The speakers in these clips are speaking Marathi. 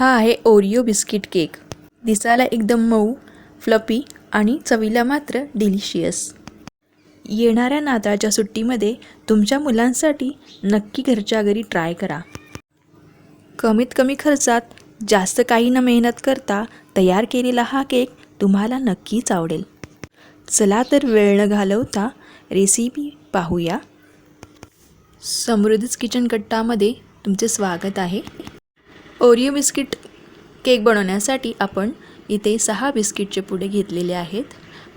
हा आहे ओरिओ बिस्किट केक. दिसायला एकदम मऊ फ्लपी आणि चवीला मात्र डिलिशियस. येणाऱ्या नाताळच्या सुट्टीमध्ये तुमच्या मुलांसाठी नक्की घरच्या घरी ट्राय करा. कमीत कमी खर्चात जास्त काही न मेहनत करता तयार केलेला हा केक तुम्हाला नक्कीच आवडेल. चला तर वेळ न घालवता रेसिपी पाहूया. समृद्धीच किचन कट्टामध्ये तुमचे स्वागत आहे. ओरिओ बिस्किट केक बनवण्यासाठी आपण इथे सहा बिस्किटचे पुडे घेतलेले आहेत.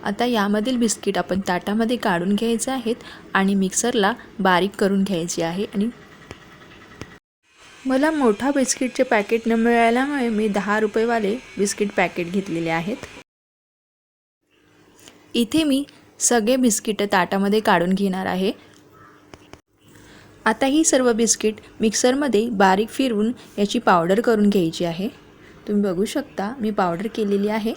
आता यामधील बिस्किट आपण ताटामध्ये काढून घ्यायचे आहेत आणि मिक्सरला बारीक करून घ्यायचे आहे आणि मला मोठा बिस्किटचे पॅकेट न मिळाल्यामुळे मी दहा रुपयेवाले बिस्किट पॅकेट घेतलेले आहेत. इथे मी सगळे बिस्किटं ताटामध्ये काढून घेणार आहे. आता ही सर्व बिस्किट मिक्सरमध्ये बारीक फिरवून याची पावडर करून घ्यायची आहे. तुम्ही बघू शकता मी पावडर केलेली आहे.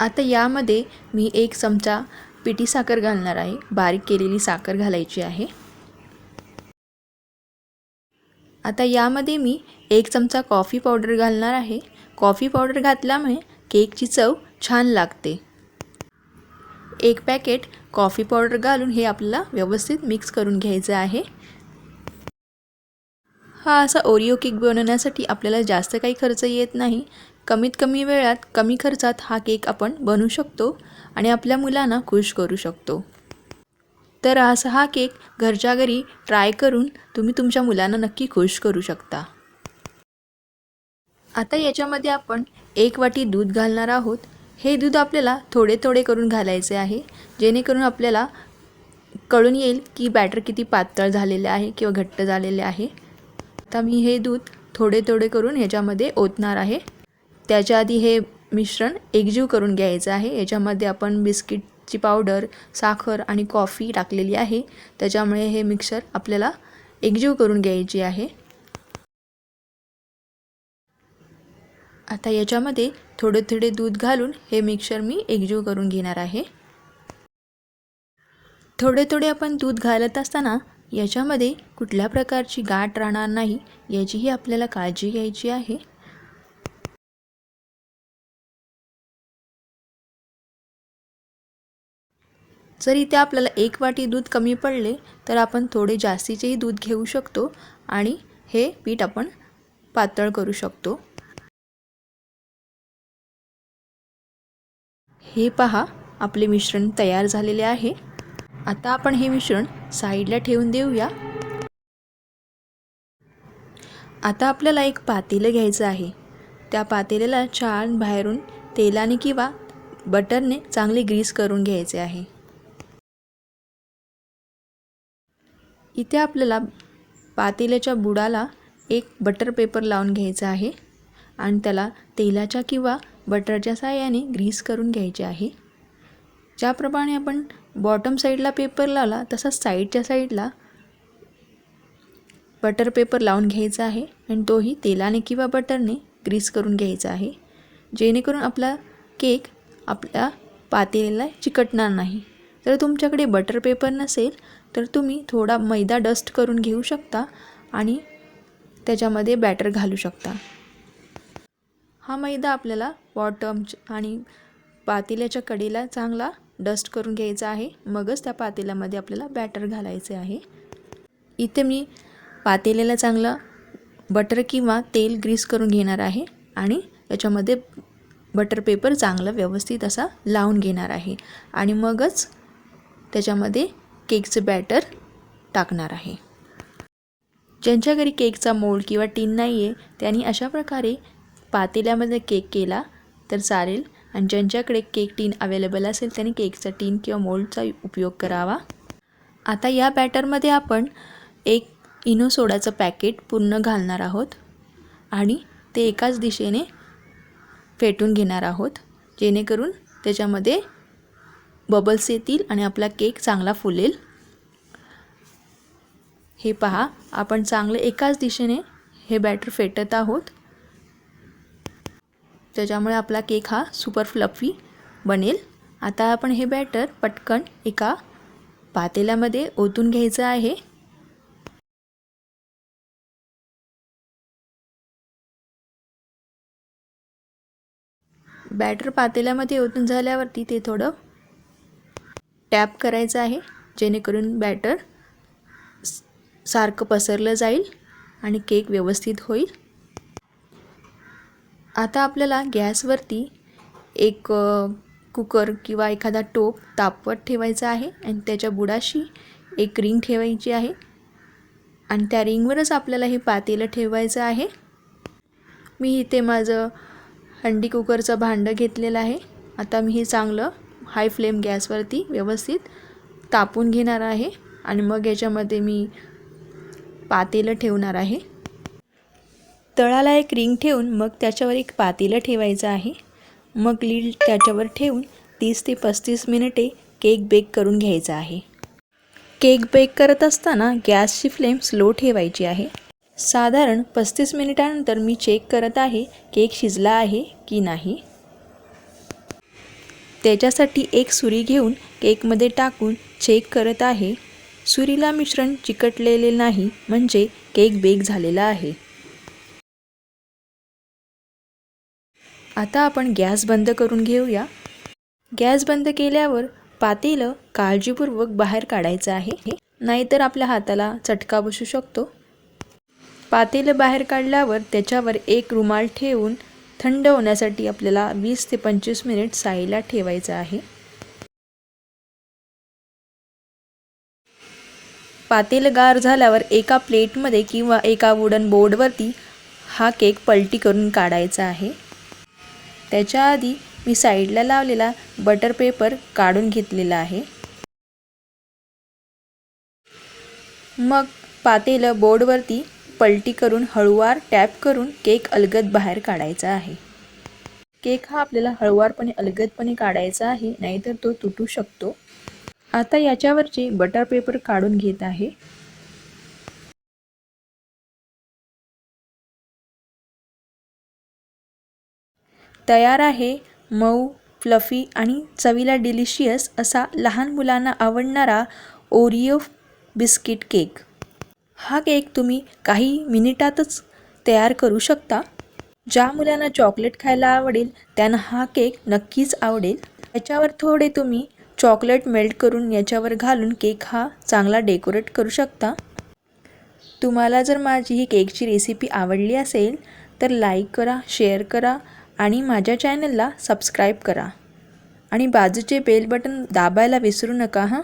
आता यामध्ये मी एक चमचा पिठी साखर घालणार आहे. बारीक केलेली साखर घालायची आहे. आता यामध्ये मी एक चमचा कॉफी पावडर घालणार आहे. कॉफी पावडर घातल्यामुळे केकची चव छान लागते. एक पॅकेट कॉफी पावडर घालून हे आपल्याला व्यवस्थित मिक्स करून घ्यायचं आहे. हा असा ओरिओ केक बनवण्यासाठी आपल्याला जास्त काही खर्च येत नाही. कमीत कमी वेळात कमी खर्चात हा केक आपण बनवू शकतो आणि आपल्या मुलांना खुश करू शकतो. तर असा हा केक घरच्या घरी ट्राय करून तुम्ही तुमच्या मुलांना नक्की खुश करू शकता. आता याच्यामध्ये आपण एक वाटी दूध घालणार आहोत. हे दूध आपल्याला थोडे थोडे करून घालायचे आहे. जेणेकरून आपल्याला कळून येईल की बॅटर किती पातळ झालेले आहे किंवा घट्ट झालेले आहे. आता मी हे दूध थोडे थोडे करून ह्याच्यामध्ये ओतणार आहे. त्याच्या आधी हे मिश्रण एकजीव करून घ्यायचं आहे. याच्यामध्ये आपण बिस्किटची पावडर साखर आणि कॉफी टाकलेली आहे. त्याच्यामुळे हे मिक्सर आपल्याला एकजीव करून घ्यायची आहे. आता याच्यामध्ये थोडे थोडे दूध घालून हे मिक्सर मी एकजीव करून घेणार आहे. थोडे थोडे आपण दूध घालत असताना याच्यामध्ये कुठल्या प्रकारची गाठ राहणार नाही याचीही आपल्याला काळजी घ्यायची आहे. जर इथे आपल्याला एक वाटी दूध कमी पडले तर आपण थोडे जास्तीचेही दूध घेऊ शकतो आणि हे पीठ आपण पातळ करू शकतो. हे पहा आपले मिश्रण तयार झालेले आहे. आता आपण हे मिश्रण साईडला ठेवून देऊया. आता आपल्याला एक पातेलं घ्यायचं आहे. त्या पातेल्याला छान बाहेरून तेलाने किंवा बटरने चांगले ग्रीस करून घ्यायचे आहे. इथे आपल्याला पातेल्याच्या बुडाला एक बटर पेपर लावून घ्यायचा आहे आणि त्याला तेलाच्या किंवा बटरच्या साहाय्याने ग्रीस करून घ्यायचे आहे. ज्याप्रमाणे आपण बॉटम साईडला पेपर लावला तसाच साईडच्या साईडला बटर पेपर लावून घ्यायचा आहे आणि तोही तेलाने किंवा बटरने ग्रीस करून घ्यायचा आहे. जेणेकरून आपला केक आपल्या पातेला चिकटणार नाही. जर तुमच्याकडे बटर पेपर नसेल तर तुम्ही थोडा मैदा डस्ट करून घेऊ शकता आणि त्याच्यामध्ये बॅटर घालू शकता. हा मैदा आपल्याला बॉटम आणि पातेल्याच्या कडेला चांगला डस्ट करून घ्यायचा आहे. मगच त्या पातेल्यामध्ये आपल्याला बॅटर घालायचे आहे. इथे मी पातेल्याला चांगलं बटर किंवा तेल ग्रीस करून घेणार आहे आणि त्याच्यामध्ये बटर पेपर चांगला व्यवस्थित असा लावून घेणार आहे. आणि मगच त्याच्यामध्ये केकचं बॅटर टाकणार आहे. ज्यांच्या घरी केकचा मोल्ड किंवा टीन नाही आहे त्यांनी अशा प्रकारे पातेल्यामध्ये केक केला तर चालेल. आणि ज्यांच्याकडे केक टीन अवेलेबल असेल त्यांनी केकचा टीन किंवा मोल्डचा उपयोग करावा. आता या बॅटरमध्ये आपण एक इनो सोडाचं पॅकेट पूर्ण घालणार आहोत. आणि ते एकाच दिशेने फेटून घेणार आहोत. जेणेकरून त्याच्यामध्ये बबल्स येतील आणि आपला केक चांगला फुलेल. हे पहा आपण चांगले एकाच दिशेने हे बॅटर फेटत आहोत. त्याच्यामुळे आपला केक हा सुपर फ्लफी बनेल. आता आपण हे बॅटर पटकन एका पातेल्यामध्ये ओतून घ्यायचं आहे. बॅटर पातेल्यामध्ये ओतून झाल्यावरती ते थोडं टॅप करायचं आहे. जेणेकरून बॅटर सारखं पसरलं जाईल आणि केक व्यवस्थित होईल. आता आपल्याला गॅसवरती एक कुकर किंवा एखादा टोप तापवत ठेवायचा आहे आणि त्याच्या बुडाशी एक रिंग ठेवायची आहे. आणि त्या रिंगवरच आपल्याला हे पातेलं ठेवायचं आहे. मी इथे माझं हंडी कुकरचं भांडं घेतलेलं आहे. आता मी हे चांगलं हाय फ्लेम गॅसवरती व्यवस्थित तापून घेणार आहे. आणि मग याच्यामध्ये मी पातेलं ठेवणार आहे. तळाला एक रिंग ठेवून मग त्याच्यावर एक पातेलं ठेवायचं आहे. मग लीड त्याच्यावर ठेवून तीस ते पस्तीस मिनिटे केक बेक करून घ्यायचा आहे. केक बेक करत असताना गॅसची फ्लेम स्लो ठेवायची आहे. साधारण पस्तीस मिनिटानंतर मी चेक करत आहे केक शिजला आहे की नाही. त्याच्यासाठी एक सुरी घेऊन केकमध्ये टाकून चेक करत आहे. सुरीला मिश्रण चिकटलेले नाही म्हणजे केक बेक झालेला आहे. आता आपण गॅस बंद करून घेऊया. गॅस बंद केल्यावर पातेलं काळजीपूर्वक बाहेर काढायचं आहे. नाहीतर आपल्या हाताला चटका बसू शकतो. पातेलं बाहेर काढल्यावर त्याच्यावर एक रुमाल ठेवून थंड होण्यासाठी आपल्याला वीस ते पंचवीस मिनिट साईला ठेवायचं आहे. पातेलं गार झाल्यावर एका प्लेटमध्ये किंवा एका वुडन बोर्डवरती हा केक पलटी करून काढायचा आहे. त्याच्या आधी मी साईडला लावलेला बटर पेपर काढून घेतलेला आहे. मग पातेलं बोर्डवरती पलटी करून हळूवार टॅप करून केक अलगद बाहेर काढायचा आहे. केक हा आपल्याला हळूवारपणे अलगदपणे काढायचा आहे नाहीतर तो तुटू शकतो. आता याच्यावरचे बटर पेपर काढून घेत आहे. तयार आहे. मऊ फ्लफी आणि चवीला डिलिशियस असा लहान मुलांना आवडणारा ओरिओ बिस्किट केक. हा केक तुम्ही काही मिनिटातच तयार करू शकता. ज्या मुलांना चॉकलेट खायला आवडेल त्यांना हा केक नक्कीच आवडेल. याच्यावर थोडे तुम्ही चॉकलेट मेल्ट करून याच्यावर घालून केक हा चांगला डेकोरेट करू शकता. तुम्हाला जर माझी ही केकची रेसिपी आवडली असेल तर लाईक करा शेअर करा आणि माझ्या चॅनलला सबस्क्राईब करा. आणि बाजूचे बेल बटन दाबायला विसरू नका हां?